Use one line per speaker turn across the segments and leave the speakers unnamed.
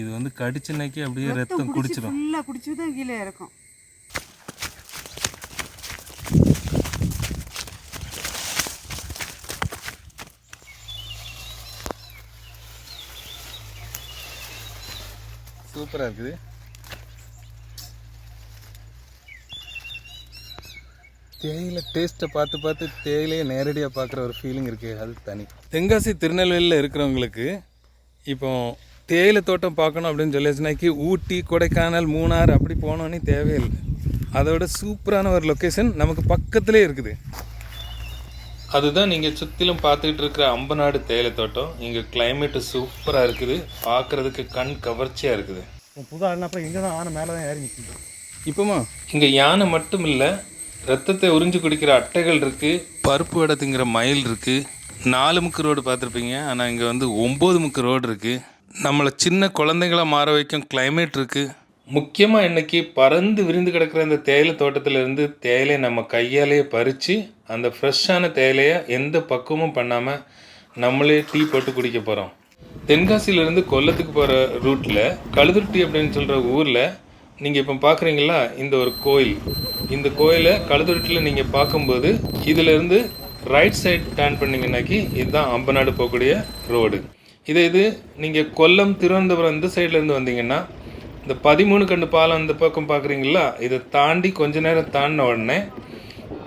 இது வந்து கடிச்சுனாக்கி அப்படியே ரத்தம் குடிச்சிடும்
ஃபுல்லாக குடிச்சு தான் கீழே இறக்கும்.
சூப்பராக இருக்குது. தேயிலை டேஸ்ட்டை பார்த்து பார்த்து தேயிலையை நேரடியாக பார்க்குற ஒரு ஃபீலிங் இருக்குது அது தனி. தென்காசி திருநெல்வேலியில் இருக்கிறவங்களுக்கு இப்போ தேயிலை தோட்டம் பார்க்கணும் அப்படின்னு சொல்லியாச்சுனாக்கி ஊட்டி கொடைக்கானல் மூணார் அப்படி போனோன்னே தேவையில்லை. அதோட சூப்பரான ஒரு லொக்கேஷன் நமக்கு பக்கத்துலேயே இருக்குது. அதுதான் நீங்கள் சுற்றிலும் பார்த்துக்கிட்டு இருக்கிற அம்பநாடு தேயிலை தோட்டம். இங்கே கிளைமேட்டு சூப்பராக இருக்குது. பார்க்குறதுக்கு கண் கவர்ச்சியாக இருக்குது.
புது ஆடினப்ப இங்கே தான் ஆனை மேலே தான் ஏறி நிற்கிது
இப்போமா? இங்கே யானை மட்டும் இல்லை ரத்தத்தை உறிஞ்சு குடிக்கிற அட்டைகள் இருக்குது பருப்பு வடை திங்கிற மயில் இருக்குது நாலு முக்கு ரோடு பார்த்துருப்பீங்க. ஆனால் இங்கே வந்து ஒம்பது முக்கு ரோடு இருக்குது நம்மளை சின்ன குழந்தைங்களை மாற வைக்கும் கிளைமேட் இருக்குது முக்கியமாக இன்றைக்கி பறந்து விரிந்து கிடக்கிற இந்த தேயிலை தோட்டத்திலேருந்து தேயிலையை நம்ம கையாலேயே பறித்து அந்த ஃப்ரெஷ்ஷான தேயிலையை எந்த பக்குவமும் பண்ணாமல் நம்மளே டீ போட்டு குடிக்க போகிறோம் தென்காசியிலேருந்து கொல்லத்துக்கு போகிற ரூட்டில் கழுதுருட்டி அப்படின்னு சொல்கிற ஊரில் நீங்கள் இப்போ பார்க்குறீங்களா இந்த ஒரு கோயில். இந்த கோயிலை கழுதுருட்டியில் நீங்கள் பார்க்கும்போது இதிலேருந்து ரைட் சைடு டேர்ன் பண்ணிங்கன்னாக்கி இதுதான் அம்பநாடு போகக்கூடிய ரோடு இதே இது நீங்கள் கொல்லம் திருவனந்தபுரம் இந்த சைட்லேருந்து வந்தீங்கன்னா இந்த பதிமூணு கண்டு பாலம் இந்த பக்கம் பார்க்குறீங்களா இதை தாண்டி கொஞ்ச நேரம் தாண்டின உடனே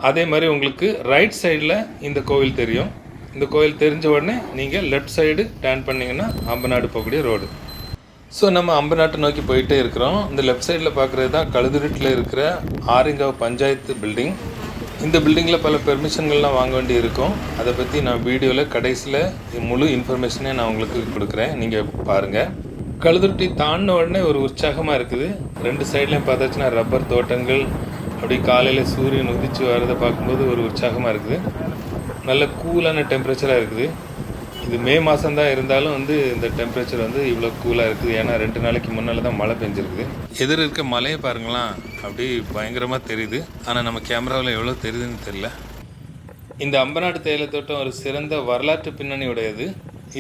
அதே மாதிரி உங்களுக்கு ரைட் சைடில் இந்த கோவில் தெரியும். இந்த கோவில் தெரிஞ்ச உடனே நீங்கள் லெஃப்ட் சைடு டேர்ன் பண்ணிங்கன்னா அம்பநாடு போகக்கூடிய ரோடு ஸோ நம்ம அம்பநாட்டை நோக்கி போயிட்டே இருக்கிறோம். இந்த லெஃப்ட் சைடில் பார்க்குறது தான் கழுதுருட்டில் இருக்கிற ஆரிங்காவ் பஞ்சாயத்து பில்டிங் இந்த பில்டிங்கில் பல பெர்மிஷன்கள்லாம் வாங்க வேண்டி இருக்கும் அதை பற்றி நான் வீடியோவில் கடைசியில் முழு இன்ஃபர்மேஷனே நான் உங்களுக்கு கொடுக்குறேன். நீங்கள் பாருங்கள் கழுதுருட்டி தாண்டின உடனே ஒரு உற்சாகமாக இருக்குது. ரெண்டு சைட்லையும் பார்த்தாச்சுன்னா ரப்பர் தோட்டங்கள் அப்படி காலையில் சூரியன் உதிச்சு வர்றதை பார்க்கும்போது ஒரு உற்சாகமாக இருக்குது. நல்ல கூலான டெம்பரேச்சராக இருக்குது. இது மே மாதம் தான் இருந்தாலும் வந்து இந்த டெம்பரேச்சர் வந்து இவ்வளோ கூலாக இருக்குது. ஏன்னா ரெண்டு நாளைக்கு முன்னால் தான் மழை பெஞ்சிருக்குது. எதிர் இருக்க மலையை பாருங்களேன். அப்படி பயங்கரமாக தெரியுது. ஆனால் நம்ம கேமராவில் எவ்வளோ தெரியுதுன்னு தெரியல. இந்த அம்பநாடு தேயிலை தோட்டம் ஒரு சிறந்த வரலாற்று பின்னணி உடையது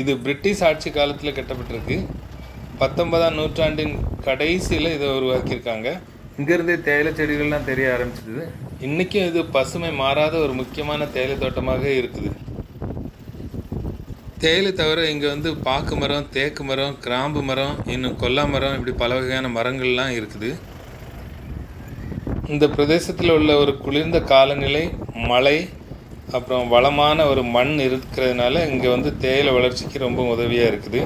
இது பிரிட்டிஷ் ஆட்சி காலத்தில் கட்டப்பட்டிருக்கு. பத்தொன்பதாம் நூற்றாண்டின் கடைசியில் இதை உருவாக்கியிருக்காங்க. இங்கேருந்தே தேயிலை செடிகள்லாம் தெரிய ஆரம்பிச்சிது. இன்றைக்கும் இது பசுமை மாறாத ஒரு முக்கியமான தேயிலை தோட்டமாக இருக்குது. தேயிலை தவிர இங்கே வந்து பாக்கு மரம் தேக்கு மரம் கிராம்பு மரம் இன்னும் கொல்லா மரம் இப்படி பல வகையான மரங்கள்லாம் இருக்குது. இந்த பிரதேசத்தில் உள்ள ஒரு குளிர்ந்த காலநிலை மழை அப்புறம் வளமான ஒரு மண் இருக்கிறதுனால இங்கே வந்து தேயிலை வளர்ச்சிக்கு ரொம்ப உதவியாக இருக்குது.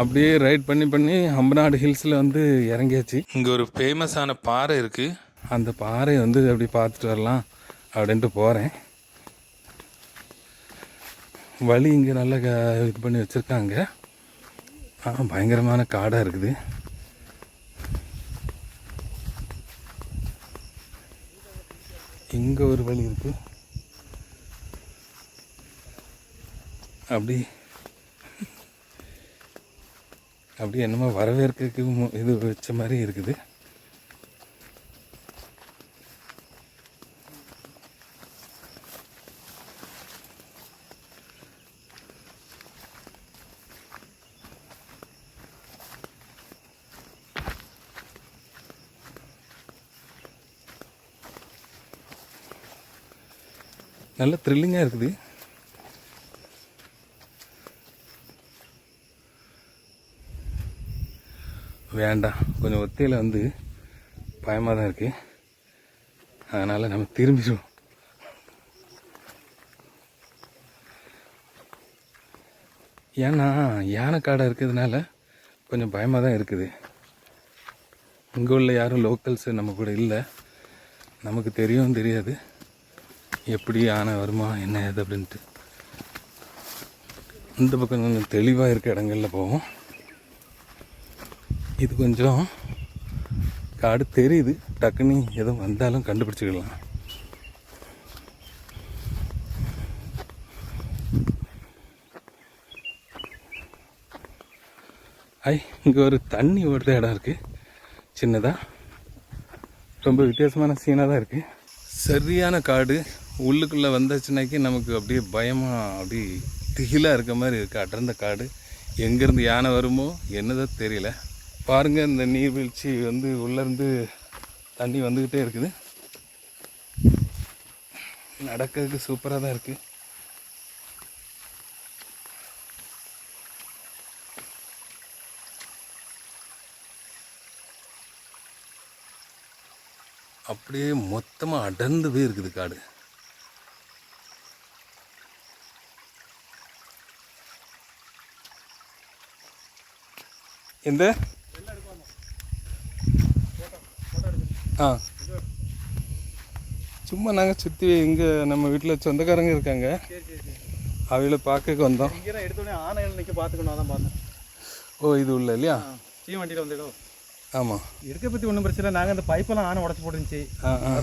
அப்படியே ரைட் பண்ணி பண்ணி அம்பநாடு ஹில்ஸில் வந்து இறங்கியாச்சு. இங்கே ஒரு ஃபேமஸான பாறை இருக்குது அந்த பாறையை வந்து அப்படி பார்த்துட்டு வரலாம் அப்படின்ட்டு போகிறேன் வழி இங்கே நல்லா க இது பண்ணி வச்சுருக்காங்க. ஆனால் பயங்கரமான காடாக இருக்குது. இங்கே ஒரு வழி இருக்குது அப்படி அப்படி என்னமோ வரவேற்கிறதுக்கு மு- இது வச்ச மாதிரி இருக்குது. நல்ல த்ரில்லிங்காக இருக்குது. வேண்டாம். கொஞ்சம் ஒத்தையில் வந்து பயமாக தான் இருக்குது அதனால் நம்ம திரும்பிடுவோம். ஏன்னா யானை காடாக இருக்கிறதுனால கொஞ்சம் பயமாக தான் இருக்குது. இங்கே உள்ள யாரும் லோக்கல்ஸு நம்ம கூட இல்லை. நமக்கு தெரியும் தெரியாது. எப்படி யானை வருமா என்ன ஏது அப்படின்ட்டு. இந்த பக்கம் கொஞ்சம் தெளிவாக இருக்க இடங்கள்ல போவோம். இது கொஞ்சம் காடு தெரியுது. டக்குன்னு எதுவும் வந்தாலும் கண்டுபிடிச்சிக்கலாம். ஐ இங்கே ஒரு தண்ணி ஓடுற இடம் இருக்குது சின்னதாக ரொம்ப வித்தியாசமான சீனாக தான் இருக்குது சரியான காடு. உள்ளுக்குள்ளே வந்துச்சுனாக்கி நமக்கு அப்படியே பயமாக அப்படி திகிலாக இருக்க மாதிரி இருக்குது அடர்ந்த காடு. எங்கேருந்து யானை வருமோ என்னதோ தெரியல. பாருங்க இந்த நீர்வீழ்ச்சி வந்து உள்ளேருந்து தண்ணி வந்துக்கிட்டே இருக்குது. நடக்கிறதுக்கு சூப்பராக தான் இருக்குது அப்படியே மொத்தமாக அடர்ந்து போய் இருக்குது காடு. எந்த ஆ சும்மா நாங்கள் சுற்றி இங்கே நம்ம வீட்டில் சொந்தக்காரங்க இருக்காங்க அவங்கள பார்க்க வந்தோம் ஓ இது உள்ள இல்லையா
வண்டியில் வந்துடும்
ஆமாம்
இருக்க பற்றி ஒன்றும் பிரச்சனை இல்லை நாங்கள் அந்த பைப்பெல்லாம் ஆனை உடச்சி போட்டுருந்துச்சு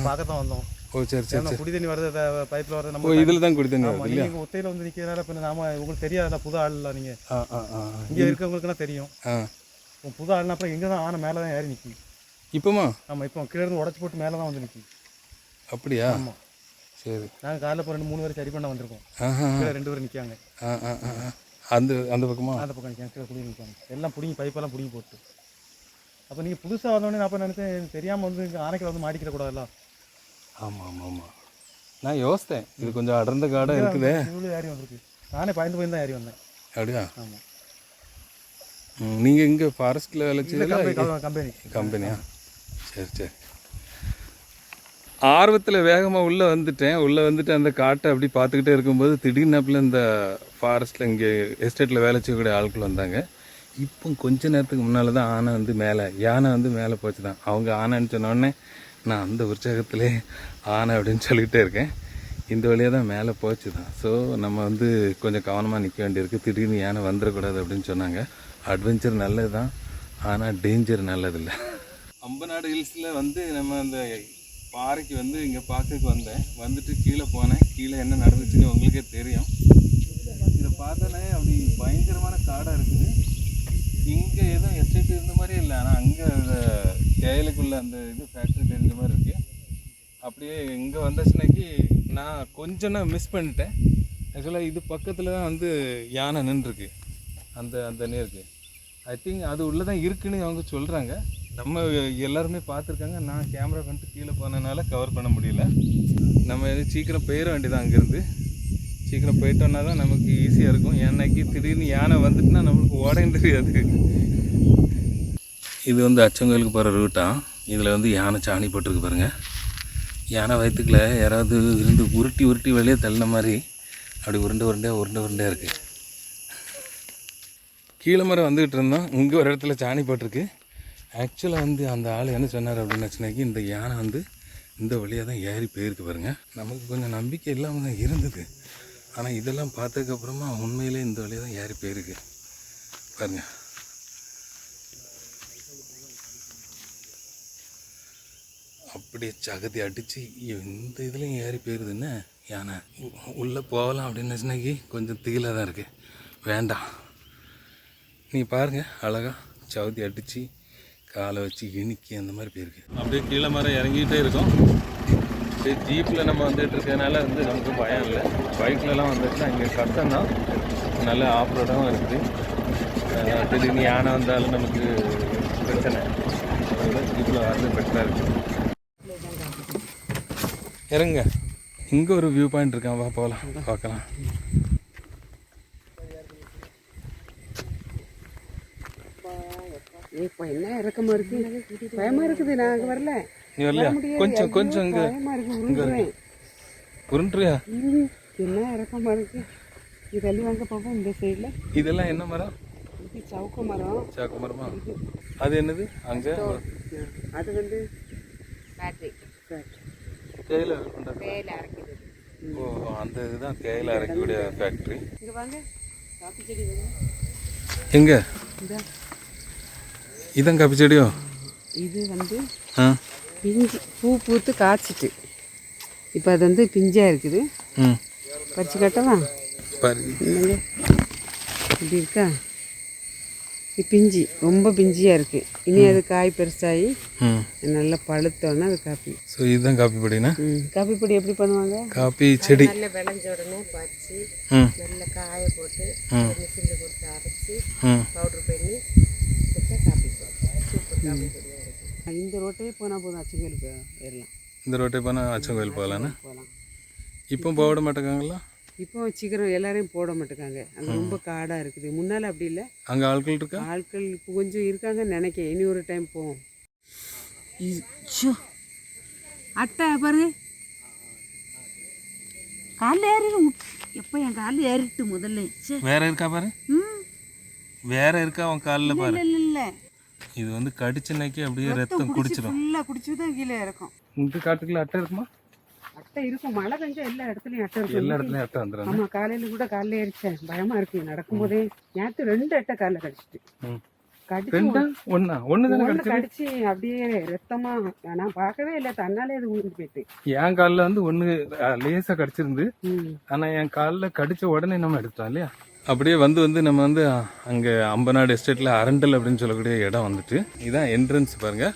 பார்க்க தான் வந்தோம்
ஓ சரி சரி
குடி தண்ணி வருது பைப்பில் வருது நம்ம
இதில் தான் குடி தண்ணி வருது இல்லையா
நீங்கள் ஒத்தையில் வந்து நிற்கிறனால இப்போ நாம உங்களுக்கு தெரியாதுல்ல புது ஆள்ல நீங்கள்
ஆ ஆ ஆ
இங்கே இருக்கவங்களுக்குலாம் தெரியும் இப்போ புது ஆள்னா அப்புறம் இங்கே தான் ஆனை மேலே தான் ஏறி நிற்கும்
இப்போமா?
ஆமாம் இப்போ கீழே இருந்து உடச்சி போட்டு மேலே தான் வந்து நிற்கும்
அப்படியா?
ஆமாம்
சரி.
நாங்கள் காலைல இப்போ ரெண்டு மூணு பேர் சரி பண்ண வந்திருக்கோம். கீழே ரெண்டு பேர் நிற்காங்க
ஆ ஆ ஆ ஆ. அந்த அந்த பக்கமா?
அந்த பக்கம் நிற்காங்க கீழே குடி நிற்காங்க எல்லாம் பிடிங்கி பைப்பெல்லாம் பிடிங்கி போட்டு. அப்போ நீங்கள் புதுசாக வந்தோடனே நான் அப்போ நினைச்சேன் தெரியாமல் வந்து இங்கே ஆனைக்கில் வந்து மாட்டிக்கிற கூடாதுல்ல?
ஆமாம் ஆமாம் ஆமாம் நான் யோசித்தேன். இது கொஞ்சம் அடர்ந்த காடாக இருக்குதே.
இவ்வளோ ஏறி வந்திருக்கு. நானே பயந்து பயந்து தான் ஏறி வந்தேன்.
அப்படியா?
ஆமாம்
நீங்கள் இங்கே ஃபாரஸ்ட்டில் விளைச்சதில்ல
கம்பெனி
கம்பெனியா சரி சரி. ஆர்வத்தில் வேகமாக உள்ளே வந்துட்டேன். உள்ளே வந்துட்டு அந்த காட்டை அப்படி பார்த்துக்கிட்டே இருக்கும்போது திடீர்னாப்பில் இந்த ஃபாரஸ்ட்டில் இங்கே எஸ்டேட்டில் வேலை செய்யக்கூடிய ஆட்கள் வந்தாங்க. இப்போ கொஞ்ச நேரத்துக்கு முன்னால் தான் ஆனை வந்து மேலே யானை வந்து மேலே போச்சு தான் அவங்க ஆனைன்னு சொன்னோடனே நான் அந்த உற்சாகத்திலே ஆனை அப்படின்னு சொல்லிக்கிட்டே இருக்கேன். இந்த வழியாக தான் மேலே போச்சு தான் ஸோ நம்ம வந்து கொஞ்சம் கவனமாக நிற்க வேண்டியிருக்கு. திடீர்னு யானை வந்துடக்கூடாது அப்படின்னு சொன்னாங்க. அட்வென்ச்சர் நல்லது தான் ஆனால் டேஞ்சர் நல்லதில்லை. அம்பநாடு ஹில்ஸில் வந்து நம்ம அந்த பாறைக்கு வந்து இங்கே பார்க்கறதுக்கு வந்தேன். வந்துட்டு கீழே போனேன். கீழே என்ன நடந்துச்சுன்னு உங்களுக்கே தெரியும். இதை பார்த்தோன்னே அப்படி பயங்கரமான காடாக இருக்குது. இங்கே எதுவும் எஸ்டேட் இருந்த மாதிரியே இல்லை. ஆனால் அங்கே அந்த தேயிலைக்குள்ள அந்த இது ஃபேக்ட்ரி தெரிஞ்ச மாதிரி இருக்குது அப்படியே இங்கே வந்தாச்சுனாக்கி நான் கொஞ்சம் நான் மிஸ் பண்ணிட்டேன் ஆக்சுவலாக இது பக்கத்தில் தான் வந்து யானை நின்றுருக்கு. அந்த அந்த நேருக்கு ஐ திங்க் அது உள்ளே தான் இருக்குன்னு அவங்க சொல்கிறாங்க நம்ம எல்லாருமே பார்த்துருக்காங்க. நான் கேமரா பண்ணிட்டு கீழே போனதுனால கவர் பண்ண முடியல. நம்ம எதுவும் சீக்கிரம் போயிட வேண்டியதான் அங்கேருந்து. சீக்கிரம் போயிட்டோம்னா தான் நமக்கு ஈஸியாக இருக்கும். ஏன்னாக்கி திடீர்னு யானை வந்துட்டுனா நம்மளுக்கு ஓடையும் தெரியாது. இது வந்து அச்சங்கோயிலுக்கு போகிற ரூட்டான் இதில் வந்து யானை சாணி போட்டிருக்கு யானை வயிற்றுக்குள்ள யாராவது இருந்து உருட்டி உருட்டி வெளியே தள்ளின மாதிரி அப்படி உருண்டை உருண்டையாக உருண்டை உருண்டையாக இருக்குது கீழே மரம் வந்துக்கிட்டு இருந்தோம். இங்கே ஒரு இடத்துல சாணி போட்டிருக்கு. ஆக்சுவலாக வந்து அந்த ஆள் என்ன சொன்னார் அப்படின்னு வச்சுனாக்கி இந்த யானை வந்து இந்த வழியாக தான் ஏறி போயிருக்கு பாருங்க. நமக்கு கொஞ்சம் நம்பிக்கை இல்லாமல் தான் இருந்தது. ஆனால் இதெல்லாம் பார்த்ததுக்கப்புறமா உண்மையிலே இந்த வழியாக தான் ஏறி போயிருக்கு. பாருங்க. அப்படியே சகதி அடித்து இந்த இதுலேயும் ஏறி போயிருதுன்னு யானை. உள்ளே போகலாம் அப்படின்னு வச்சுனாக்கி கொஞ்சம் தீலாக தான் இருக்குது வேண்டாம். நீ பாருங்க அழகாக சவுதி அடித்து காலை வச்சு இனிக்கி அந்த மாதிரி போயிருக்கு. அப்படியே கீழே மரம் இறங்கிட்டே இருக்கும். அப்படியே ஜீப்பில் நம்ம வந்துட்டு இருக்கனால வந்து நமக்கு பயம் இல்லை. பைக்லலாம் வந்துச்சுன்னா இங்கே கஷ்டம் தான் நல்ல ஆஃப் ரோடாகவும் இருக்குது திடீர்னு யானை வந்தாலும் நமக்கு பிரச்சனை. அதனால் ஜீப்பில் வரது பெட்டராக இருக்குது இறங்க இங்கே ஒரு வியூ பாயிண்ட் இருக்கான் வா போகலாம் பார்க்கலாம்.
இப்போ என்ன இறக்கமா இருக்கு? பயமா இருக்குது நாங்க வரல.
நீ வரலையா? கொஞ்சம் கொஞ்சம் இங்கே.
பயமா இருக்கு உருண்டுறேன்.
உருண்டுறியா?
என்ன இறக்கமா இருக்கு? இது தள்ளி வாங்க பார்ப்போம் இந்த சைடில்
இதெல்லாம் என்ன மரம்?
இது சவுக்க மரம்.
சாக்கு மரமா? அது என்னது? அங்கே?
அது வந்து பேட்டரி
தேயிலை
வேலை அரைக்கிறது.
ஓ அந்த இதுதான். தேயிலை அரைக்கக்கூடிய ஃபேக்ட்ரி
இங்க வாங்க. காப்பி செடி
எங்கே?
இந்த.
இதான் காப்பி செடியோ
இது வந்து பிஞ்சு பூ பூத்து காய்ச்சிட்டு. இப்போ அது வந்து பிஞ்சாக இருக்குது.
ம்.
பறிச்சு கட்டவா?
பாரு.
என்னங்க? இப்படி இருக்கா? இது பிஞ்சி ரொம்ப பிஞ்சியாக இருக்குது இனி அது காய் பெருசாகி
ம்.
நல்லா பழுத்தோன்னா அது காப்பி.
ஸோ இதுதான் காப்பி பொடினா
ம். காப்பி பொடி எப்படி பண்ணுவாங்க?
காப்பி செடி
நல்ல விளைஞ்ச உடனே பறித்து
ம்.
நல்ல காய போட்டு. மிஷினில் கொடுத்து அரைச்சி பவுட்ரு பண்ணி கொடுத்தா காப்பி போடும் சூப்பர் காப்பி பொடியாக இருக்கும் இந்த ரோட்டே போனால் போதும் அச்சுங்களுக்கு ஏறலாம்.
இந்த ரோட்டை போனால் அச்சங்கோயில் போகலான்னு?
போகலாம்.
இப்போ போக விட மாட்டேங்காங்களா?
இப்போ சீக்கிரம் எல்லாரையும் போட மாட்டேங்காங்க. அங்கே ரொம்ப காடாக இருக்குது. முன்னால் அப்படி இல்லை.
அங்கே ஆட்கள் இருக்கா?
ஆட்கள் இப்போ கொஞ்சம் இருக்காங்கன்னு நினைக்கிறேன். இனி ஒரு டைம் போவோம். அட்டை பாருங்க.
காலில் ஏறிடும் எப்போ என் காலில் ஏறிட்டு முதல்ல? சே
வேற இருக்கா பாரு?
ம்.
வேற இருக்கா அவன் காலில் பாரு?
இல்லை இல்லை.
இது வந்து கடிச்சுனாக்கி அப்படியே ரத்தம் குடிச்சிடும்
ஃபுல்லாக குடிச்சு தான் கீழே இறக்கும்.
உங்க காட்டுக்குள்ள அட்டை இருக்குமா?
அட்டை இருக்கும். மழை பெஞ்சா எல்லா இடத்துலையும் அட்டை இருக்கும்.
எல்லா இடத்துலயும் அட்டை வந்துடும்
ஆமா காலையில கூட காலைல ஏறிச்சேன். பயமா இருக்கு. நடக்கும்போதே நேற்று ரெண்டு அட்டை காலில் கடிச்சிட்டு. கடிச்சு
ரெண்டா? ஒண்ணா. ஒன்று தானே
ஒண்ணு
கடிச்சது?
கடிச்சு அப்படியே ரத்தமா நான் பார்க்கவே இல்லை. தன்னாலே அது உழுந்து போயிட்டு.
என் காலில் வந்து ஒன்று லேசாக கடிச்சிருந்து ஆனா என் காலில் கடிச்ச உடனே நம்ம எடுத்தோம் இல்லையா? அப்படியே வந்து வந்து நம்ம வந்து அங்கே அம்பநாடு எஸ்டேட்டில் அரண்டல் அப்படின்னு சொல்லக்கூடிய இடம் வந்துட்டு இதுதான் என்ட்ரன்ஸ் பாருங்கள்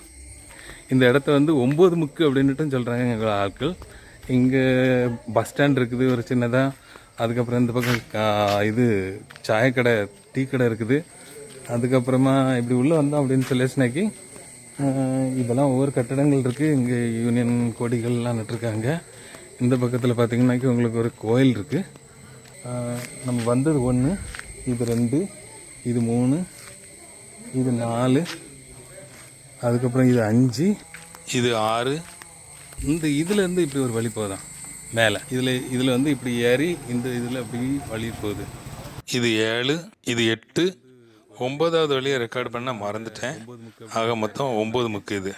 இந்த இடத்த வந்து ஒம்பது முக்கு அப்படின்னுட்டும் சொல்கிறாங்க எங்கள் ஆட்கள். இங்கே பஸ் ஸ்டாண்ட் இருக்குது ஒரு சின்னதாக அதுக்கப்புறம் இந்த பக்கம் இது சாயக்கடை டீ கடை இருக்குது. அதுக்கப்புறமா இப்படி உள்ளே வந்தோம் அப்படின்னு சொல்லிச்சுனாக்கி இதெல்லாம் ஒவ்வொரு கட்டடங்கள் இருக்குது இங்கே யூனியன் கொடிகள்லாம் நட்டுருக்காங்க. இந்த பக்கத்தில் பார்த்தீங்கன்னாக்கி உங்களுக்கு ஒரு கோயில் இருக்குது நம்ம வந்தது ஒன்று இது ரெண்டு இது மூணு இது நாலு அதுக்கப்புறம் இது அஞ்சு இது ஆறு. இந்த இதுலேருந்து இப்படி ஒரு வழி போகுதான். மேலே. இதில் இதில் வந்து இப்படி ஏறி இந்த இதில் அப்படி வழி போகுது. இது ஏழு இது எட்டு. ஒன்பதாவது வழியை ரெக்கார்ட் பண்ண மறந்துட்டேன். ஆக மொத்தம் ஒம்பது முக்கு இது.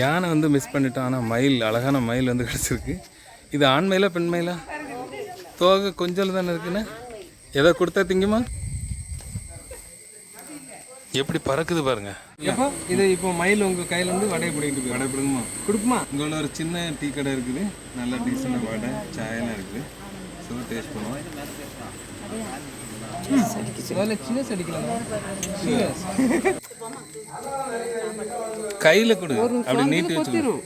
யானை வந்து மிஸ் பண்ணிட்டோம் ஆனால் மயில் அழகான மயில் வந்து கிடச்சிருக்கு. இது ஆண் மயிலா பெண் மயிலா தோகை கொஞ்சம் தானே இருக்குன்னு? எதை கொடுத்தா திங்குமா? எப்படி பறக்குது பாருங்க.
எப்போ இது இப்போ மயில் உங்க கையில இருந்து வடையை பிடிக்கிட்டு
வடை பிடுங்குமா?
கொடுக்குமா?
இங்கே ஒரு சின்ன டீ கடை இருக்குது. நல்ல டீசெண்டாக வடை சாயெல்லாம் இருக்குது. ஸோ டேஸ்ட் பண்ணுவோம்.
முதல்ல சின்ன செடிக்கலாம்
கையில் கொடு. அப்படி நீட்டி வச்சு
கொத்திரும்.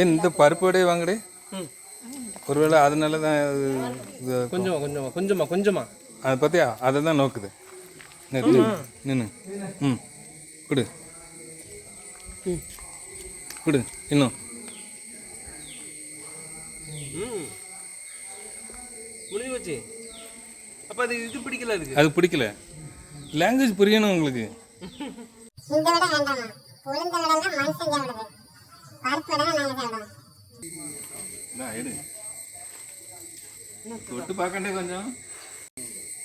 ஏன் இந்த பருப்பு வடையை வாங்கடே. ஒருவேளை அதனால தான்
கொஞ்சமா கொஞ்சமா கொஞ்சமா கொஞ்சமா.
அதை பார்த்தியா? அதை தான் நோக்குது. நின்று ம். கொடு. கொடு. இன்னும்.
முடிஞ்சு போச்சு. அப்ப அது இது பிடிக்கல அதுக்கு?
அது பிடிக்கல. லாங்குவேஜ் புரியணும் உங்களுக்கு.
இந்த விட வேண்டாமா? உளுந்த விடலாம் மனுஷன் சாப்பிடுது பருப்பு விட நாங்கள் சாப்பிடுவோம்.
எடு. தொட்டு பார்க்கண்டே கொஞ்சம்.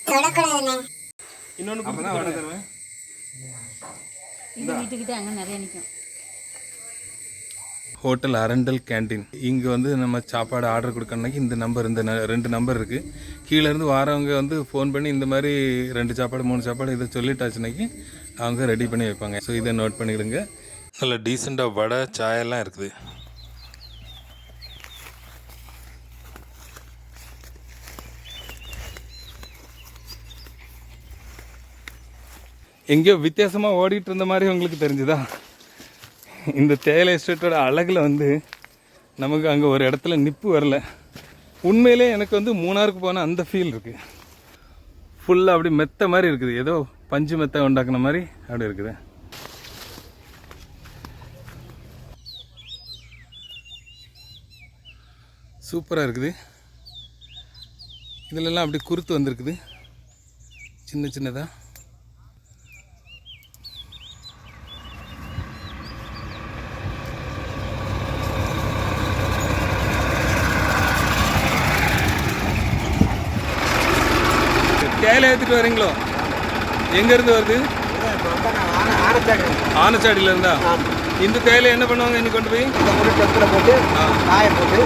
தொடக்கூடாதுண்ணே.
இன்னொன்று
அப்பதான் வடை தருவேன்.
எங்கள் வீட்டுக்கிட்ட அங்கே நிறைய நிற்கும்
ஹோட்டல் அரண்டல் கேண்டீன். இங்கே வந்து நம்ம சாப்பாடு ஆர்டர் கொடுக்கணுனாக்கி இந்த நம்பர் இந்த ந- ரெண்டு நம்பர் இருக்குது கீழே இருந்து வாரவங்க வந்து ஃபோன் பண்ணி இந்த மாதிரி ரெண்டு சாப்பாடு மூணு சாப்பாடு இதை சொல்லிட்டாச்சுனாக்கி அவங்க ரெடி பண்ணி வைப்பாங்க. ஸோ இதை நோட் பண்ணிவிடுங்க நல்ல டீசெண்டாக வடை சாயெல்லாம் இருக்குது. எங்கேயோ வித்தியாசமாக ஓடிட்டு இருந்த மாதிரி உங்களுக்கு தெரிஞ்சுதா? இந்த தேயிலை எஸ்டேட்டோட அழகில் வந்து நமக்கு அங்கே ஒரு இடத்துல நிப்பு வரல. உண்மையிலே எனக்கு வந்து மூணாருக்கு போன அந்த ஃபீல் இருக்குது ஃபுல்லாக அப்படி மெத்த மாதிரி இருக்குது. ஏதோ பஞ்சு மெத்தை உண்டாக்குன மாதிரி அப்படி இருக்குது. சூப்பராக இருக்குது. இதிலெல்லாம் அப்படி குருத்து வந்திருக்குது. சின்ன சின்னதாக தேயிலை ஏற்றிட்டு வரீங்களோ? எங்கேருந்து வருது? ஆனச்சாடியில இருந்தா இந்த தேயிலை என்ன பண்ணுவாங்க இன்னைக்கு கொண்டு போய்?
டெஸ்ட்டில் போட்டு காய போட்டு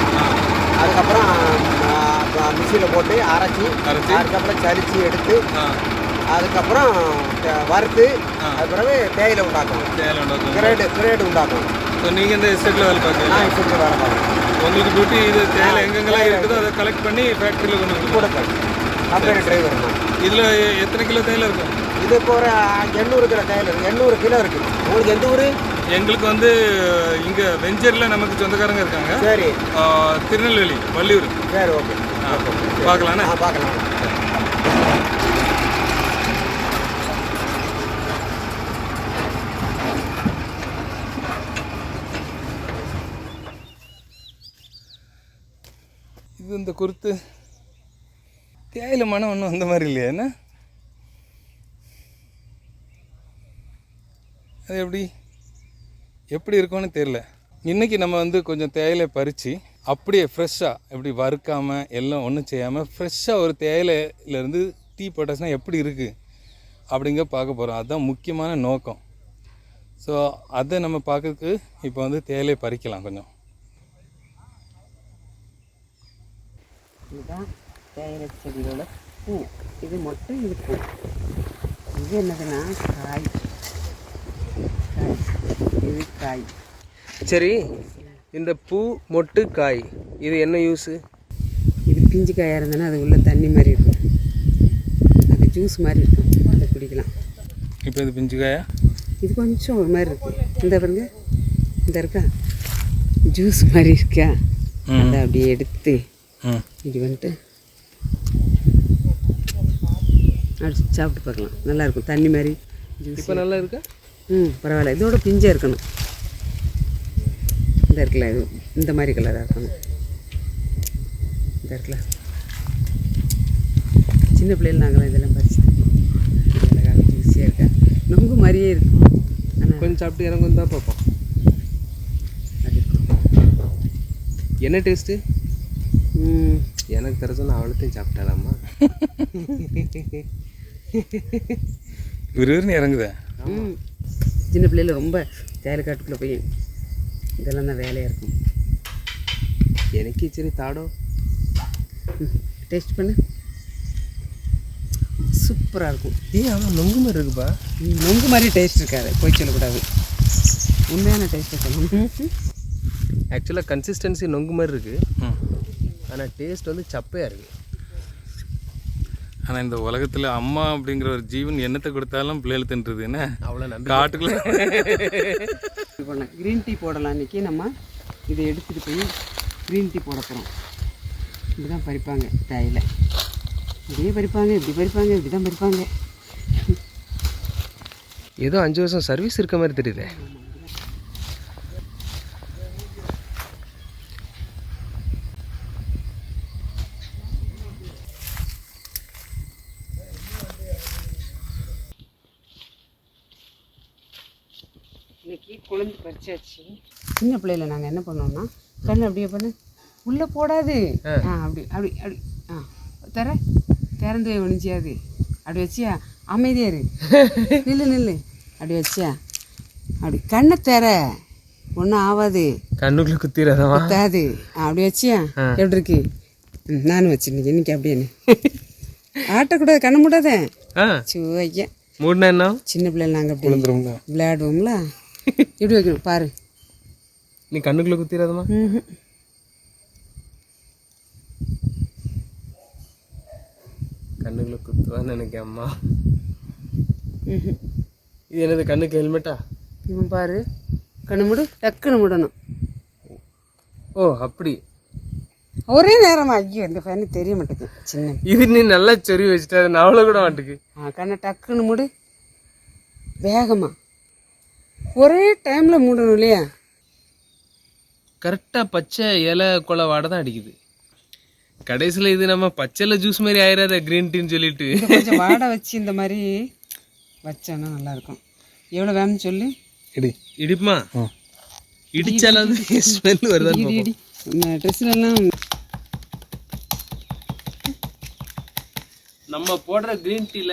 அதுக்கப்புறம் மிஷினில் போட்டு அரைச்சி
அரைச்சி.
அதுக்கப்புறம் சலிச்சு எடுத்து அதுக்கப்புறம் வறுத்து அது பிறகு தேயிலை உண்டாக்கும்.
தேயிலை உண்டாக்கும்.
கிரேடு கிரேடு உண்டாக்கும்.
ஸோ நீங்கள் இந்த எஸ்டேட்டில் வேலை பார்க்குறீங்க.
இப்போ வேலை பார்க்குறேன்.
உங்களுக்கு டியூட்டி இது தேவை எங்கெங்கெல்லாம் இருக்குதோ அதை கலெக்ட் பண்ணி ஃபேக்ட்ரியில் கொண்டு வந்து
கூட கம்பெனி டிரைவர்
இதில் எத்தனை கிலோ தேயிலை இருக்கும்?
இது இப்போ ஒரு எண்ணூறு கிலோ தேயிலை இருக்குது எண்ணூறு கிலோ இருக்குது உங்களுக்கு எந்த ஊர்?
எங்களுக்கு வந்து இங்கே வெஞ்சரில் நமக்கு சொந்தக்காரங்க இருக்காங்க.
சரி.
திருநெல்வேலி வள்ளியூர்.
சரி ஓகே.
பார்க்கலாண்ணே
பார்க்கலாம்.
இது இந்த குருத்து. தேயிலை மனம் ஒன்றும் அந்த மாதிரி இல்லையா என்ன? அது எப்படி? எப்படி இருக்கும்னு தெரில இன்றைக்கி நம்ம வந்து கொஞ்சம் தேயிலை பறித்து அப்படியே ஃப்ரெஷ்ஷாக எப்படி வறுக்காமல் எல்லாம் ஒன்றும் செய்யாமல் ஃப்ரெஷ்ஷாக ஒரு தேயிலையிலேருந்து டீ போட்டாச்சுன்னா எப்படி இருக்குது அப்படிங்க பார்க்க போகிறோம் அதுதான் முக்கியமான நோக்கம். ஸோ அதை நம்ம பார்க்கறதுக்கு இப்போ வந்து தேயிலையை பறிக்கலாம் கொஞ்சம்.
இதுதான் தேயிலை செடியோட பூ. இது மட்டும் இது பூ. இது என்னதுன்னா காய். இது காய்
சரி இந்த பூ மொட்டு காய் இது என்ன யூஸு
இது பிஞ்சு காயாக இருந்ததுன்னா அது உள்ள தண்ணி மாதிரி இருக்கும். அது ஜூஸ் மாதிரி இருக்கும். அதை குடிக்கலாம்.
இப்போ இது பிஞ்சு காயா
இது கொஞ்சம் ஒரு மாதிரி இருக்கு. இந்த பாருங்க. இந்த இருக்கா? ஜூஸ் மாதிரி இருக்கா? அதை அப்படியே எடுத்து இப்படி வந்துட்டு அடிச்சு சாப்பிட்டு பார்க்கலாம். நல்லா இருக்கும். தண்ணி மாதிரி ஜூஸ்
இப்போ நல்லா இருக்கா?
ம். பரவாயில்ல. இதோட பிஞ்சாக இருக்கணும். இந்த இருக்குல்ல இது இந்த மாதிரி கலராக இருக்கணும். இந்த இருக்குல்ல. சின்ன பிள்ளைகள் நாங்களாம் இதெல்லாம் பறிச்சு அழகாக ஜூஸியாக இருக்கா? நொங்கு மாதிரியே இருக்கும். ஆனால்
கொஞ்சம் சாப்பிட்டு எனக்கு வந்தால் பார்ப்போம். என்ன டேஸ்ட்டு
ம்.
எனக்கு தர சொன்ன அவ்வளோத்தையும் சாப்பிட்டாலாமா?
விறுவிறுன்னு இறங்குதே.
சின்ன பிள்ளையில ரொம்ப தேயிலை காட்டுக்குள்ளே போய் இதெல்லாம் தான் வேலையாக இருக்கும்.
எனக்கு சரி தாடோ.
டேஸ்ட் பண்ணு. சூப்பராக இருக்கும்.
ஏன் அவன் நொங்கு மாதிரி இருக்குப்பா.
நொங்கு மாதிரி டேஸ்ட் இருக்காது. போய் சொல்லக்கூடாது. உண்மையான டேஸ்ட்டை சொல்லணும்.
ஆக்சுவலாக கன்சிஸ்டன்சி நொங்கு மாதிரி இருக்குது ஆனால் டேஸ்ட் வந்து சப்பையாக இருக்குது
ஆனால் இந்த உலகத்தில் அம்மா அப்படிங்கிற ஒரு ஜீவன் என்னத்தை கொடுத்தாலும் பிள்ளைகள் தின்றுது என்ன?
அவ்வளோ
காட்டுக்குள்ள.
இது பண்ணலாம் க்ரீன் டீ போடலாம். இன்றைக்கி நம்ம இதை எடுத்துகிட்டு போய் க்ரீன் டீ போட போகிறோம் இப்படி தான் பறிப்பாங்க தேயிலை. இப்படியே பறிப்பாங்க இப்படி பறிப்பாங்க இப்படி தான் பறிப்பாங்க.
ஏதோ அஞ்சு வருஷம் சர்வீஸ் இருக்க மாதிரி தெரியுதே
இன்னைக்கு சின்ன பிள்ளையில நாங்கள் என்ன பண்ணோம்னா கண்ணு அப்படியே பண்ணு உள்ளே போடாது. ஆ. அப்படி அப்படி அப்படி ஆ தர திறந்து ஒழிஞ்சியாது அப்படி வச்சியா? அமைதியா இரு. நில்லு நில்லு. அப்படி வச்சியா? அப்படி கண்ணை தர. ஒன்றும் ஆகாது
கண்ணுக்குள்ள குத்திராதவா
குத்தாது. அப்படி வச்சியா? எப்படி இருக்கு? நானும் வச்சிருந்தேன் இன்னைக்கு அப்படியே ஆட்டக்கூடாது கண்ணு மூடாத. சோ ஐயா.
மூடினா என்ன?
சின்ன பிள்ளைல நாங்கள் அப்படி விளையாடுவோம்ல. இப்படி வைக்கணும் பாரு.
நீ கண்ணுக்குள்ள குத்திராதமா
ம்ஹும்.
கண்ணுக்குள்ள குத்துவான்னு நினைக்க அம்மா. இது என்னது கண்ணுக்கு ஹெல்மெட்டா?
இவன் பாரு. கண்ணு மூடு டக்குன்னு மூடணும்.
ஓ அப்படி.
ஒரே நேரமா ஐயோ இந்த ஃபேனு தெரிய மாட்டேங்குது. சின்ன
இது நீ நல்லா சொறி வச்சுட்டு அது நவள கூட மாட்டுக்கு
ஆ கண்ணை டக்குன்னு மூடு. வேகமா. ஒரே டைமில் மூடணும் இல்லையா?
கரெக்டாக பச்சை இலை கொலை வாடை தான் அடிக்குது. கடைசியில் இது நம்ம பச்சைல ஜூஸ் மாதிரி ஆயிராத க்ரீன் டீன்னு சொல்லிட்டு.
கொஞ்சம் வாடை வச்சு இந்த மாதிரி வச்சோன்னா நல்லாயிருக்கும் எவ்வளோ வேணும்னு சொல்லு?
இடி.
இடிப்புமா? இடிச்சாலாவது ஸ்மெல் வருதான்னு
இடி ட்ரெஸ்லெல்லாம்
நம்ம போடுற க்ரீன் டீல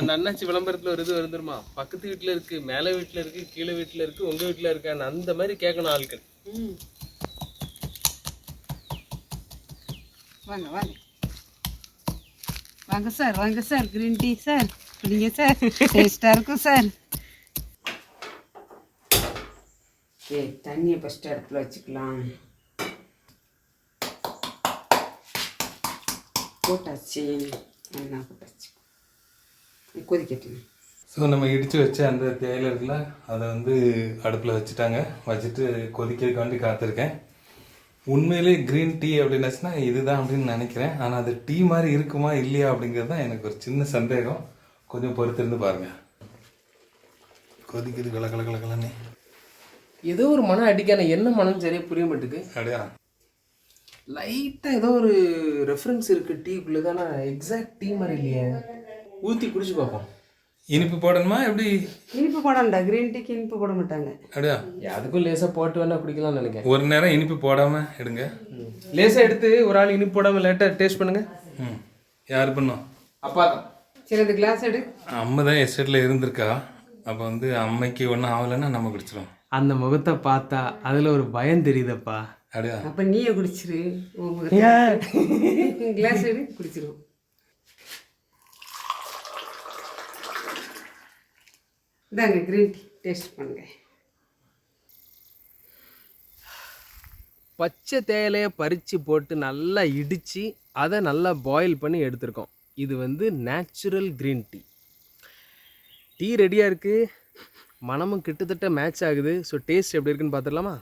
அந்த அண்ணாச்சி விளம்பரத்தில் ஒரு இது வருதுமா பக்கத்து வீட்டில் இருக்கு மேலே வீட்டில் இருக்கு கீழே வீட்டில் இருக்கு உங்க வீட்டில் இருக்கான்னு அந்த மாதிரி கேட்கணும் ஆட்கள்.
வாங்க வாங்க. வாங்க சார் வாங்க சார் க்ரீன் டீ சார். குடிங்க சார். டேஸ்ட்டாக இருக்கும் சார். ஓகே தண்ணியை ஃபஸ்ட்டு அடுப்பில் வச்சுக்கலாம். போட்டாச்சு. எண்ணெய் போட்டாச்சு. கொதிக்கட்டுங்க
ஸோ நம்ம இடித்து வச்ச அந்த தேயிலை இருக்குல்ல அதை வந்து அடுப்பில் வச்சுட்டாங்க. வச்சுட்டு கொதிக்கிறதுக்காண்டி காத்திருக்கேன். உண்மையிலே க்ரீன் டீ அப்படின்னாச்சுன்னா இதுதான் அப்படின்னு நினைக்கிறேன். ஆனால் அது டீ மாதிரி இருக்குமா இல்லையா அப்படிங்கிறது தான் எனக்கு ஒரு சின்ன சந்தேகம். கொஞ்சம் பொறுத்திருந்து பாருங்கள் கொதிக்குது கல கல கல கலன்னு.
ஏதோ ஒரு மனம் அடிக்கான என்ன மனம் சரியா புரிய மாட்டேங்குது.
அப்படியா?
லைட்டாக ஏதோ ஒரு ரெஃபரன்ஸ் இருக்கு டீக்குள்ளே தான் எக்ஸாக்ட் டீ மாதிரி இல்லையே. ஊற்றி குடிச்சு பார்ப்போம்.
இனிப்பு போடணுமா? எப்படி?
இனிப்பு போடண்டா க்ரீன் டீக்கு இனிப்பு போட மாட்டாங்க.
அப்படியா?
அதுக்கும் லேசாக போட்டு வேணா குடிக்கலாம்னு நினைக்கிறேன்.
ஒரு நேரம் இனிப்பு போடாமல் எடுங்க.
லேசாக எடுத்து ஒரு ஆள் இனிப்பு போடாமல் லேட்டாக டேஸ்ட் பண்ணுங்க.
ம். யார் பண்ணோம்
அப்பா தான்.
சரி அந்த கிளாஸ் எடு.
அம்மா தான் எஸ்டேட்டில் இருந்திருக்கா. அப்போ வந்து அம்மைக்கு ஒன்றும் ஆகலைன்னா நம்ம குடிச்சிடும்
அந்த முகத்தை பார்த்தா அதில் ஒரு பயம் தெரியுதப்பா.
அப்படியா?
அப்போ நீயே குடிச்சிரு. கிளாஸ் எடு குடிச்சிருவோம். இந்தாங்க க்ரீன் டீ டேஸ்ட் பண்ணுங்க.
பச்சை தேயிலையை பறித்து போட்டு நல்லா இடித்து அதை நல்லா பாயில் பண்ணி எடுத்திருக்கோம். இது வந்து நேச்சுரல் க்ரீன் டீ டீ ரெடியாக இருக்குது மனமும் கிட்டத்தட்ட மேட்ச் ஆகுது. ஸோ டேஸ்ட் எப்படி இருக்குன்னு பார்த்துடலாமா?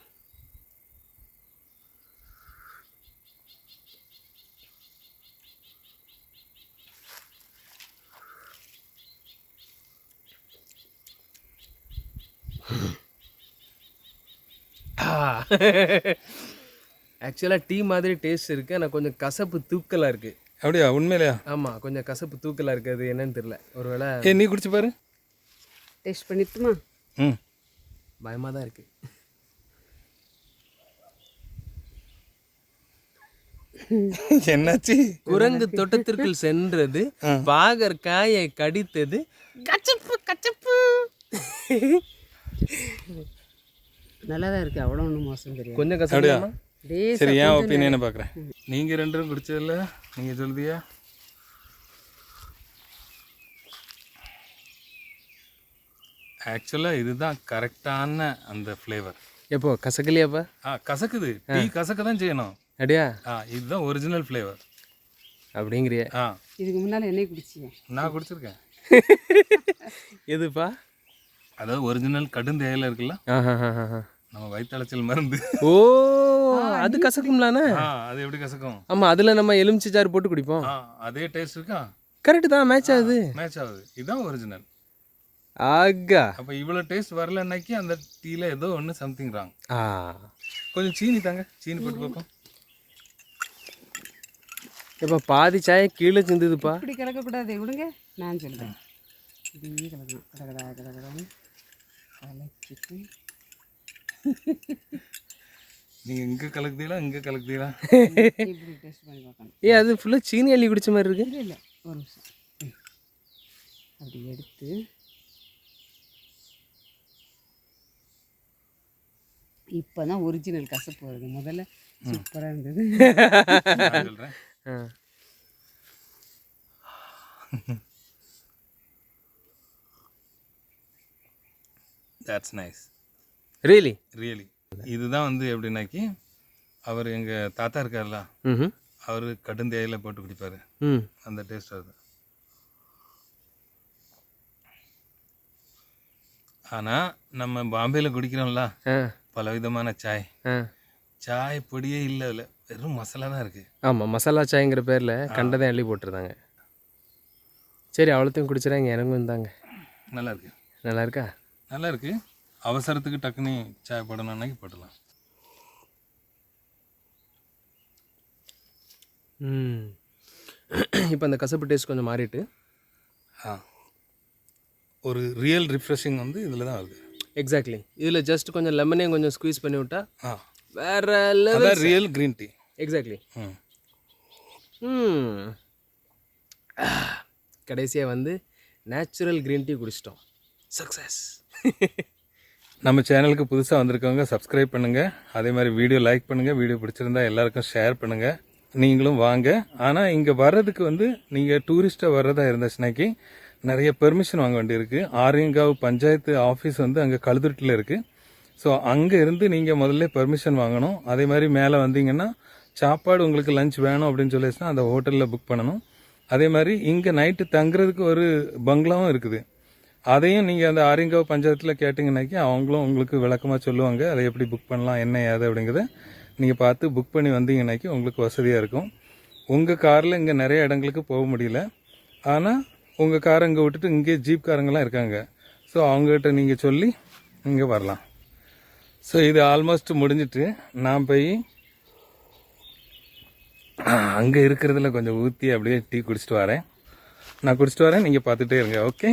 ஆக்சுவலாக டீ மாதிரி டேஸ்ட் இருக்குது ஆனால் கொஞ்சம் கசப்பு தூக்கலாக இருக்குது
அப்படியா? உண்மையிலையா?
ஆமாம் கொஞ்சம் கசப்பு தூக்கலாக இருக்குது அது என்னன்னு தெரில ஒருவேளை
ஏ நீ குடிச்சு பாரு.
டேஸ்ட் பண்ணிட்டுமா?
ம்.
பயமாக தான் இருக்குது
என்னாச்சு?
குரங்கு தோட்டத்திற்குள் சென்றது பாகர் காயை கடித்தது. கச்சப்பு கச்சப்பு.
நல்லா தான் இருக்குது அவ்வளோ ஒன்றும் மோசம் தெரியாது.
கொஞ்சம்
லேசா
சரி ஏன் ஒப்பீனியனை பார்க்குறேன் நீங்கள் ரெண்டு பேரும் குடிச்சதில்ல நீங்கள் சொல்லுதியா? ஆக்சுவலாக இதுதான் கரெக்டான அந்த ஃப்ளேவர்
எப்போ கசக்கலையாப்பா
ஆ கசக்குது. டீ கசக்க தான் செய்யணும்.
அப்படியா?
ஆ இதுதான் ஒரிஜினல் ஃப்ளேவர்
அப்படிங்கிறிய.
ஆ.
இதுக்கு முன்னால் என்னை குடிச்சிங்க
நான் குடிச்சிருக்கேன்.
எதுப்பா?
அதாவது ஒரிஜினல் கடும் தேயிலை இருக்குல்ல?
ஆஹா.
நம்ம வயிற்றலைச்சல் மருந்து.
ஓ அது கசக்கும்லாண்ணே?
ஆ அது எப்படி கசக்கும்?
ஆமாம் அதில் நம்ம எலுமிச்சை சாறு போட்டு குடிப்போம்.
அதே டேஸ்ட் இருக்கா?
கரெக்டு தான் மேட்ச் ஆகுது.
மேட்ச் ஆகுது. இதுதான் ஒரிஜினல்
ஆகா.
அப்போ இவ்வளோ டேஸ்ட் வரலன்னாக்கி அந்த டீல ஏதோ ஒன்று சம்திங் ராங்
ஆ.
கொஞ்சம் சீனி தாங்க. சீனி போட்டு பார்ப்போம்.
எப்போ பாதி சாயை கீழே சிந்துதுப்பா.
இப்படி கலக்கக்கூடாது விடுங்க. நான் சொல்கிறேன் இப்படியே கலக்கணும். கடகடா கடகடான்னு கலக்கிட்டு
நீங்கள் இங்கே கலக்குதீங்களா இங்கே கலக்குதீங்களா?
ஏ அது ஃபுல்லாக சீனி அள்ளி குடிச்ச மாதிரி இருக்கு.
இல்லை இல்லை ஒரு நிமிஷம். அப்படி எடுத்து இப்போ தான் ஒரிஜினல் கசப்பு வருது. முதல்ல சூப்பராக இருந்தது.
தட்ஸ் நைஸ்
ரியலி
ரியலி இதுதான் வந்து எப்படின்னாக்கி அவர் எங்கள் தாத்தா இருக்கார்ல அவர் கடும் தேயிலை போட்டு குடிப்பார்.
ம்.
அந்த டேஸ்ட் வருது ஆனால் நம்ம பாம்பேயில் குடிக்கிறோம்ல
ஆ.
பலவிதமான சாய்.
ஆ.
சாய் பொடியே இல்லை இல்லை வெறும் மசாலா தான் இருக்குது
ஆமாம் மசாலா சாய்ங்கிற பேரில் கண்டதை அள்ளி போட்டிருந்தாங்க. சரி அவ்வளோத்தையும் குடிச்சிடாங்க எனக்கும் இருந்தாங்க
நல்லா இருக்கு.
நல்லா இருக்கா?
நல்லா இருக்கு. அவசரத்துக்கு டக்குன்னு சாய் போடணும்னாக்கி போடலாம்
ம். இப்போ அந்த கசப்பு டேஸ்ட் கொஞ்சம் மாறிட்டு.
ஆ. ஒரு ரியல் ரிஃப்ரெஷிங் வந்து இதில் தான் வருது.
எக்ஸாக்ட்லி இதில் ஜஸ்ட் கொஞ்சம் லெமனையும் கொஞ்சம் ஸ்குவீஸ் பண்ணி விட்டா
ஆ.
வேற level
real green tea
exactly
ம்.
கடைசியாக வந்து நேச்சுரல் க்ரீன் டீ குடிச்சிட்டோம். சக்ஸஸ்
நம்ம சேனலுக்கு புதுசாக வந்திருக்கவங்க சப்ஸ்கிரைப் பண்ணுங்கள் அதே மாதிரி வீடியோ லைக் பண்ணுங்கள் வீடியோ பிடிச்சிருந்தா எல்லாருக்கும் ஷேர் பண்ணுங்கள் நீங்களும் வாங்க. ஆனால் இங்கே வர்றதுக்கு வந்து நீங்கள் டூரிஸ்ட்டாக வர்றதா இருந்துச்சுனாக்கி நிறைய பெர்மிஷன் வாங்க வேண்டியிருக்கு. ஆரியங்காவ் பஞ்சாயத்து ஆஃபீஸ் வந்து அங்கே கழுதுட்டில் இருக்குது ஸோ அங்கே இருந்து நீங்கள் முதல்ல பெர்மிஷன் வாங்கணும். அதே மாதிரி மேலே வந்தீங்கன்னா சாப்பாடு உங்களுக்கு லஞ்ச் வேணும் அப்படின்னு சொல்லிச்சுன்னா அந்த ஹோட்டலில் புக் பண்ணணும். அதே மாதிரி இங்கே நைட்டு தங்குறதுக்கு ஒரு பங்களாவும் இருக்குது. அதையும் நீங்கள் அந்த ஆரியங்காவ் பஞ்சாயத்தில் கேட்டிங்கன்னாக்கி அவங்களும் உங்களுக்கு விளக்கமாக சொல்லுவாங்க. அதை எப்படி புக் பண்ணலாம் என்ன ஏது அப்படிங்கிறத நீங்கள் பார்த்து புக் பண்ணி வந்தீங்கனாக்கி உங்களுக்கு வசதியாக இருக்கும். உங்கள் காரில் இங்கே நிறைய இடங்களுக்கு போக முடியல. ஆனால் உங்கள் காரை இங்கே விட்டுட்டு இங்கே ஜீப் காரங்கெல்லாம் இருக்காங்க. ஸோ அவங்ககிட்ட நீங்கள் சொல்லி இங்கே வரலாம். ஸோ இது ஆல்மோஸ்ட் முடிஞ்சிட்டு நான் போய் அங்கே இருக்கிறதுல கொஞ்சம் ஊற்றி அப்படியே டீ குடிச்சிட்டு வரேன். நான் குடிச்சிட்டு வரேன் நீங்கள் பார்த்துட்டே இருங்க ஓகே